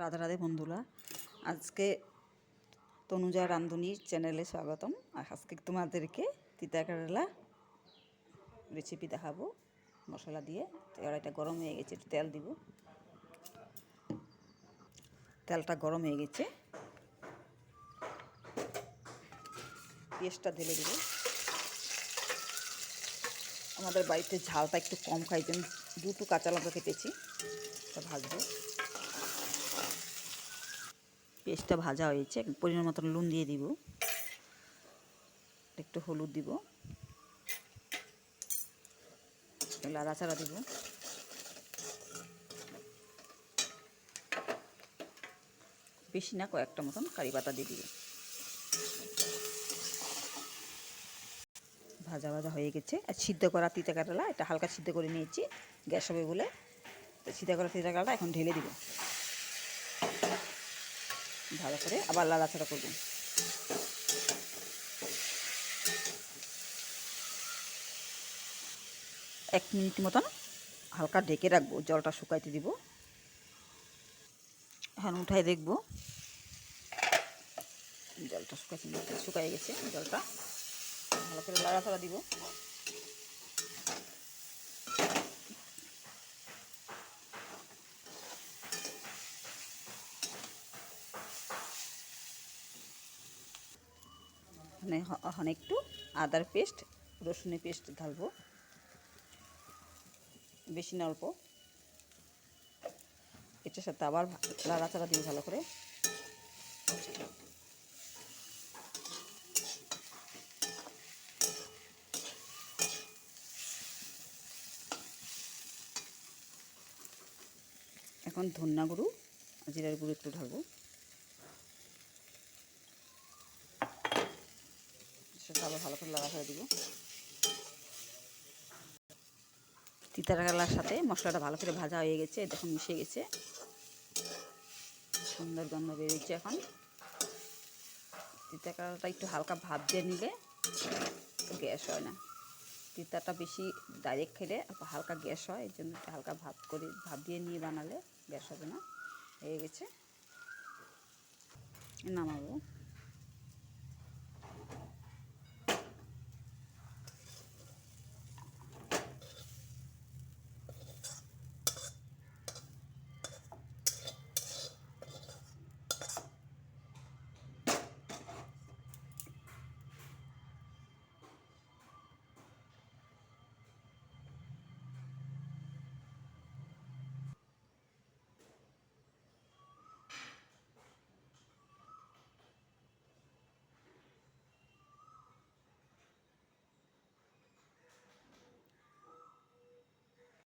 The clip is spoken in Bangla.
রাধা রাধে বন্ধুরা। আজকে তনুজা রান্ধুনির চ্যানেলে স্বাগতম। আজকে তোমাদেরকে তিতা কেরালা রেসিপি দেখাবো। মশলা দিয়ে। এটা গরম হয়ে গেছে, একটু তেল দিব। তেলটা গরম হয়ে গেছে। পেঁয়াজটা ঢেলে দেবো। আমাদের বাড়িতে ঝালটা একটু কম খাই দুটো কাঁচা লঙ্কা এটা ভাজবো। পেস্টটা ভাজা হয়েছে। পরিমাণ মতন নুন দিয়ে দিব। একটু হলুদ দিব। লাড়াচাড়া দিব। বেশি না, কয়েকটা মতন কারি পাতা দিয়ে দিব। ভাজা ভাজা হয়ে গেছে। আর সিদ্ধ করা তিতা কাটালা এটা হালকা সিদ্ধ করে নিয়েছি। গ্যাস হবে বলে। সিদ্ধ করা তিতা কাটালা এখন ঢেলে দিব। ভালো করে আবার লাড়াচাড়া করব। এক মিনিট মতন হালকা ঢেকে রাখব, জলটা শুকাইতে দিব। এখন উঠাই দেখব। জলটা শুকাইতে শুকাই গেছে, জলটা। ভালো করে লাড়াচাড়া দিব। এখন একটু আদার পেস্ট, রসুনের পেস্ট ঢালবো। বেশি না অল্প। এটার সাথে আবার লাড়াচাড়া দিই ভালো করে। এখন ধন্যা গুঁড়ো, জিরার গুঁড়ো একটু ঢালবো। সেটা আবার ভালো করে লাগা করে দিব। তিতার কালার সাথে মশলাটা ভালো করে ভাজা হয়ে গেছে দেখুন মিশে গেছে। সুন্দর গন্ধ বেরোচ্ছে এখন। তিতা কালারটা একটু হালকা ভাব দিয়ে নিলে গ্যাস হয় না। তিতাটা বেশি ডাইরেক্ট খেলে হালকা গ্যাস হয়, এই জন্য হালকা ভাব করে, ভাব দিয়ে নিয়ে বানালে গ্যাস হবে না। হয়ে গেছে। নামাবো।